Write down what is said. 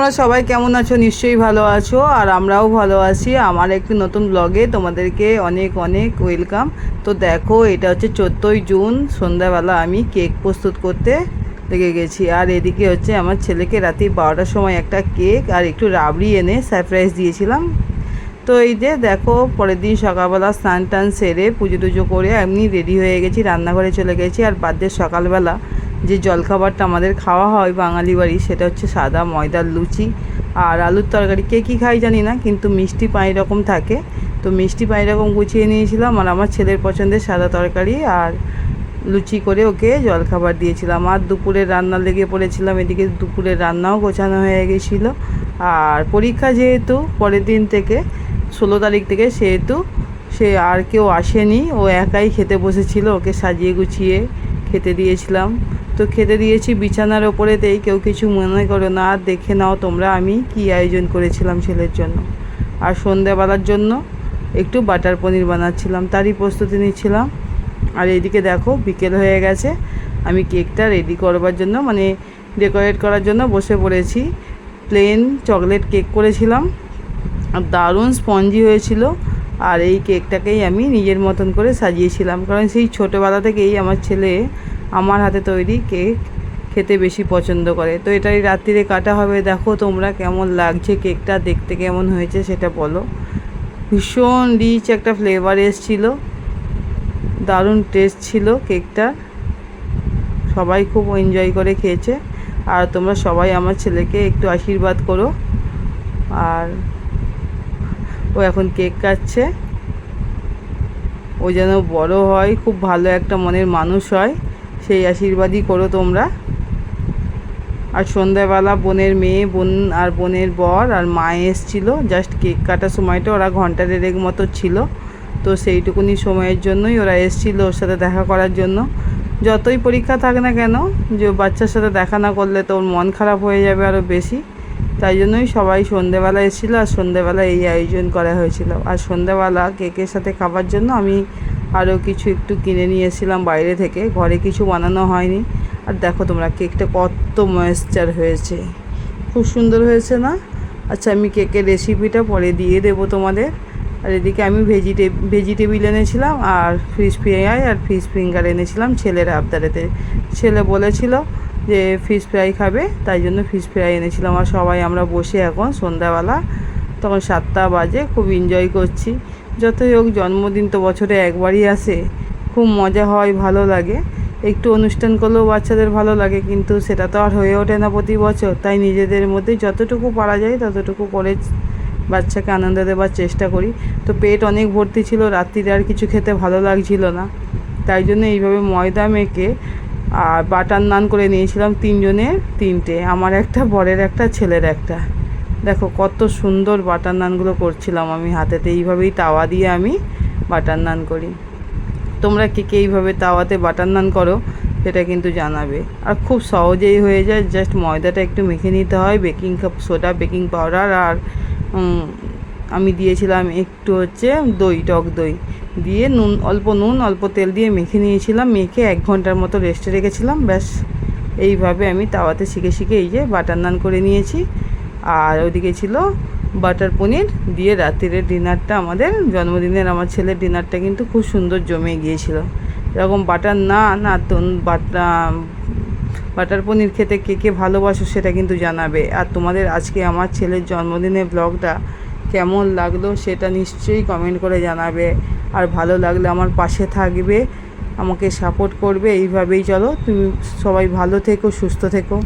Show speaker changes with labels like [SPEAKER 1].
[SPEAKER 1] তোমরা সবাই কেমন আছো? নিশ্চয়ই ভালো আছো আর আমরাও ভালো আছি। আমার একটি নতুন ব্লগে তোমাদেরকে অনেক অনেক ওয়েলকাম তো দেখো, এটা হচ্ছে চোদ্দোই জুন, সন্ধ্যাবেলা আমি কেক প্রস্তুত করতে লেগে গেছি। আর এদিকে হচ্ছে আমার ছেলেকে রাতে বারোটার সময় একটা কেক আর একটু রাবড়ি এনে সারপ্রাইজ দিয়েছিলাম। তো এই যে দেখো, পরের দিন সকালবেলা স্নান টান সেরে পুজো টুজো করে এমনি রেডি হয়ে গেছি, রান্নাঘরে চলে গেছি। আর দিয়ে সকালবেলা যে জলখাবারটা আমাদের খাওয়া হয় বাঙালি বাড়ি, সেটা হচ্ছে সাদা ময়দার লুচি আর আলুর তরকারি। কে কী খাই জানি না, কিন্তু মিষ্টি পাঁচ রকম থাকে। তো মিষ্টি পাঁচ রকম গুছিয়ে নিয়েছিলাম আর আমার ছেলের পছন্দের সাদা তরকারি আর লুচি করে ওকে জলখাবার দিয়েছিলাম। আর দুপুরের রান্না লেগে পড়েছিলাম, এদিকে দুপুরের রান্নাও গোছানো হয়ে গেছিল। আর পরীক্ষা যেহেতু, পরের দিন থেকে, ষোলো তারিখ থেকে সেহেতু সে আর কেউ আসেনি। ও একাই খেতে বসেছিল, ওকে সাজিয়ে গুছিয়ে খেতে দিয়েছিলাম। তো খেতে দিয়েছি, বিছানার ওপরেতেই কেউ কিছু মনে করো না, আর দেখে নাও তোমরা আমি কি আয়োজন করেছিলাম ছেলের জন্য। আর সন্ধ্যাবেলার জন্য একটু বাটার পনির বানাচ্ছিলাম, তারই প্রস্তুতি নিচ্ছিলাম। আর এদিকে দেখো, বিকেল হয়ে গেছে, আমি কেকটা রেডি করবার জন্য মানে ডেকোরেট করার জন্য বসে পড়েছি। প্লেন চকলেট কেক করেছিলাম, আর দারুণ স্পঞ্জি হয়েছিল, আর এই কেকটাকেই আমি নিজের মতন করে সাজিয়েছিলাম। কারণ সেই ছোটোবেলা থেকেই আমার ছেলে আমার হাতে তৈরি কেক খেতে বেশি পছন্দ করে। তো এটাই রাত্রিরে কাটা হবে। দেখো তোমরা কেমন লাগছে কেকটা, দেখতে কেমন হয়েছে সেটা বলো। ভীষণ রিচ একটা ফ্লেভার এসছিল। দারুণ টেস্ট ছিল কেকটা। সবাই খুব এনজয় করে খেয়েছে। আর তোমরা সবাই আমার ছেলেকে একটু আশীর্বাদ করো। আর ও এখন কেক কাটছে। ও যেন বড় হয়, খুব ভালো একটা মনের মানুষ হয়। সেই আশীর্বাদই করো তোমরা। আর সন্ধ্যাবেলা বোনের মেয়ে, বোন আর বোনের বর আর মা এসছিল। জাস্ট কেক কাটার সময়টা ওরা ঘণ্টা দেড়েক মতো ছিল। তো সেইটুকুনি সময়ের জন্যই ওরা এসছিল ওর সাথে দেখা করার জন্য। যতই পরীক্ষা থাক না কেন, যে বাচ্চার সাথে দেখা না করলে তো ওর মন খারাপ হয়ে যাবে আরও বেশি। তাই জন্যই সবাই সন্ধেবেলা এসেছিল আর সন্ধেবেলা এই আয়োজন করা হয়েছিল। আর সন্ধেবেলা কেকের সাথে খাবার জন্য আমি আরও কিছু একটু কিনে নিয়ে এসেছিলাম বাইরে থেকে। ঘরে কিছু বানানো হয়নি। আর দেখো তোমরা, কেকটা কত ময়েশ্চার হয়েছে। খুব সুন্দর হয়েছে না? আচ্ছা আমি কেকের রেসিপিটা পরে দিয়ে দেবো তোমাদের। আর এদিকে আমি ভেজিটে ভেজিটেবিল এনেছিলাম আর ফিশ ফ্রাই আর ফিশ ফিঙ্গার এনেছিলাম ছেলের আবদারেতে। ছেলে বলেছিল যে ফিশ ফ্রাই খাবে, তাই জন্য ফিশ ফ্রাই এনেছিলাম। আর সবাই, আমরা বসে এখন সন্ধ্যাবেলা, তখন সাতটা বাজে, খুব এনজয় করছি। যতই হোক জন্মদিন তো বছরে একবারই আসে, খুব মজা হয়, ভালো লাগে। একটু অনুষ্ঠান করলেও বাচ্চাদের ভালো লাগে, কিন্তু সেটা তো আর হয়ে ওঠে না প্রতি বছর। তাই নিজেদের মধ্যে যতটুকু পারা যায়, ততটুকু করে বাচ্চাকে আনন্দ দেওয়ার চেষ্টা করি। তো পেট অনেক ভর্তি ছিল, রাত্রিরে আর কিছু খেতে ভালো লাগছিল না। তাই জন্য এইভাবে ময়দা মেখে আর বাটার নান করে নিয়েছিলাম তিনজনের তিনটে। আমার একটা, বরের একটা, ছেলের একটা। দেখো, কত সুন্দর বাটার নানগুলো করছিলাম আমি হাতেতে। এইভাবেই তাওয়া দিয়ে আমি বাটার নান করি। তোমরা কে কে এইভাবে তাওয়াতে বাটার নান করো, সেটা কিন্তু জানাবে। আর খুব সহজেই হয়ে যায়, জাস্ট ময়দাটা একটু মেখে নিতে হয়, বেকিং সোডা, বেকিং পাউডার আর আমি দিয়েছিলাম একটু হচ্ছে দই, টক দই। দিয়ে নুন, অল্প নুন, অল্প তেল দিয়ে মেখে নিয়েছিলাম, মেখে এক ঘণ্টার মতো রেস্টে রেখেছিলাম, ব্যাস। এইভাবে আমি তাওয়াতে শিখে শিখে এই যে বাটার নান করে নিয়েছি। আর ওইদিকে ছিল বাটার পনির দিয়ে রাত্রিরের ডিনারটা আমাদের, জন্মদিনের আমার ছেলের ডিনারটা কিন্তু খুব সুন্দর জমে গিয়েছিল। এরকম বাটার না না বাটা, বাটার পনির খেতে কে কে ভালোবাসো সেটা কিন্তু জানাবে। আর তোমাদের আজকে আমার ছেলের জন্মদিনের ব্লগটা কেমন লাগল সেটা নিশ্চয়ই কমেন্ট করে জানাবে। আর ভালো লাগলে আমার পাশে থাকবে, আমাকে সাপোর্ট করবে। এইভাবেই চলো, তুমি সবাই ভালো থেকো, সুস্থ থেকো।